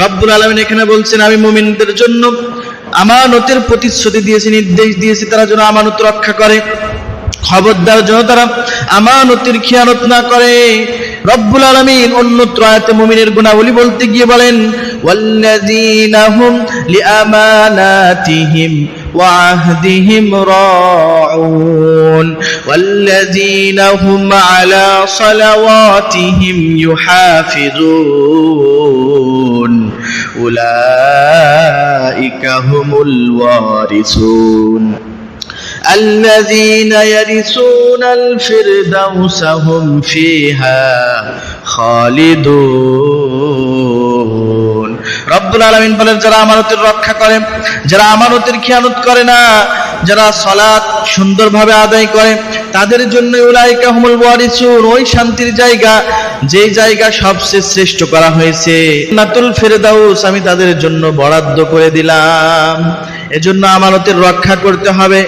রব্বুল আলমিন এখানে বলছেন, আমি মুমিনদের জন্য আমানতের প্রতিশ্রুতি দিয়েছি, নির্দেশ দিয়েছি, তারা যেন আমানত রক্ষা করে। খবরদার যেন তারা আমানতের খেয়ানত না করে। রব্বুল আলমিন অন্যত্র আয়াতে মুমিনের গুণাবলী বলতে গিয়ে বলেন, ওয়াল্লাযীনা হুম লিআমানাতিহিম وعهدهم راعون والذين هم على صلواتهم يحافظون أولئك هم الوارثون الذين يرثون الفردوس هم فيها خالدون রব্বুল আলমিন বলেন, যারা আমানতের রক্ষা করে, যারা আমানতের খেয়ানত করে না, যারা সলাৎ সুন্দরভাবে আদায় করে, তাদের জন্য উলাইকা হুমুল ওয়ারিসুন, ওই শান্তির জায়গা যে জায়গা সবচেয়ে শ্রেষ্ঠ করা হয়েছে। নাতুল ফেরদাউস আমি তাদের জন্য বরাদ্দ করে দিলাম। এজন্য আমানতের রক্ষা করতে হবে।